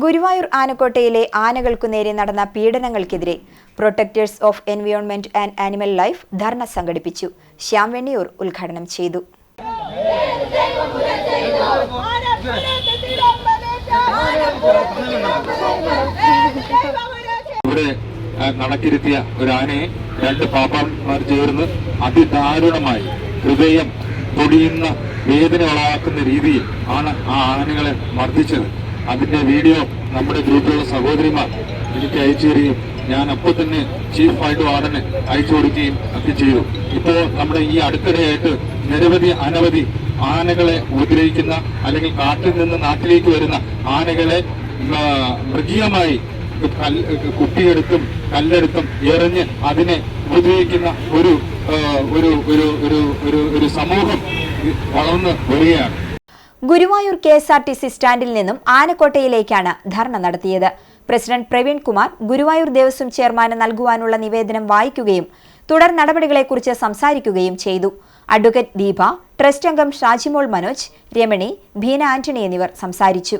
ഗുരുവായൂർ ആനക്കോട്ടയിലെ ആനകൾക്കു നേരെ നടന്ന പീഡനങ്ങൾക്കെതിരെ protectors of environment and animal life dharna സംഘടിപ്പിച്ചു. ശ്യാം വെണ്ണിയൂർ ഉദ്ഘാടനം ചെയ്തു. ഇവിടെ ഒരു ആനയെ രണ്ട് പാപ്പാന്മാർ ചേർന്ന് അതിദാരുണമായി ഹൃദയം പൊടിയുന്ന വേദന ഉളവാക്കുന്ന രീതിയിൽ ആണ് ആ ആനകളെ മർദ്ദിച്ചത്. അതിന്റെ വീഡിയോ നമ്മുടെ ഗ്രൂപ്പിലുള്ള സഹോദരിമാർ എനിക്ക് അയച്ചു തരികയും ഞാൻ അപ്പോൾ തന്നെ ചീഫ് ഫൈൻഡ് വാർഡന് അയച്ചു കൊടുക്കുകയും ഒക്കെ ചെയ്തു. ഇപ്പോൾ നമ്മുടെ ഈ അടുത്തിടെയായിട്ട് നിരവധി അനവധി ആനകളെ ഉപദ്രവിക്കുന്ന അല്ലെങ്കിൽ കാട്ടിൽ നിന്ന് നാട്ടിലേക്ക് വരുന്ന ആനകളെ മൃഗീയമായി കുട്ടിയെടുത്തും കല്ലെടുത്തും എറിഞ്ഞ് അതിനെ ഉപദ്രവിക്കുന്ന ഒരു ഒരു ഒരു ഒരു ഒരു സമൂഹം വളർന്ന് വരികയാണ്. Guruvayur K S R T C സ്റ്റാൻഡിൽ നിന്നും ആനക്കോട്ടയിലേക്കാണ് ധർണ നടത്തിയത്. പ്രസിഡന്റ് പ്രവീൺ കുമാർ ഗുരുവായൂർ ദേവസ്വം ചെയർമാന് നൽകുവാനുള്ള നിവേദനം വായിക്കുകയും തുടർ നടപടികളെക്കുറിച്ച് സംസാരിക്കുകയും ചെയ്തു. അഡ്വക്കേറ്റ് ദീപ ട്രസ്റ്റ് അംഗം ഷാജിമോൾ മനോജ് രമണി ഭീന ആന്റണി എന്നിവർ സംസാരിച്ചു.